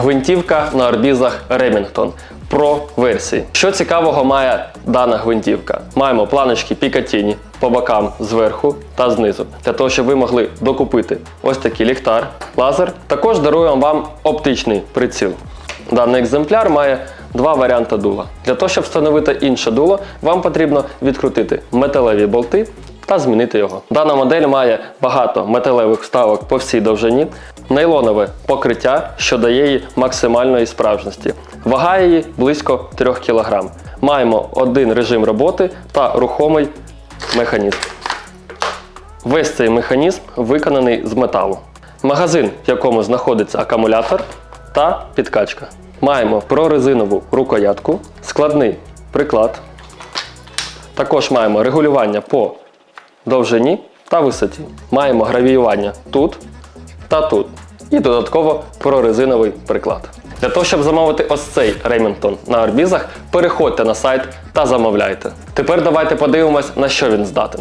Гвинтівка на арбізах Remington Pro версії. Що цікавого має дана гвинтівка? Маємо планочки Picatinny по бокам зверху та знизу, для того, щоб ви могли докупити ось такий ліхтар, лазер. Також даруємо вам оптичний приціл. Даний екземпляр має два варіанти дула. Для того, щоб встановити інше дуло, вам потрібно відкрутити металеві болти та змінити його. Дана модель має багато металевих вставок по всій довжині, нейлонове покриття, що дає їй максимальної справжності. Вага її близько 3 кг. Маємо один режим роботи та рухомий механізм. Весь цей механізм виконаний з металу. Магазин, в якому знаходиться акумулятор та підкачка. Маємо прорезинову рукоятку, складний приклад. Також маємо регулювання по довжині та висоті. Маємо гравіювання тут та тут. І додатково прорезиновий приклад. Для того, щоб замовити ось цей Remington на арбізах, переходьте на сайт та замовляйте. Тепер давайте подивимось, на що він здатен.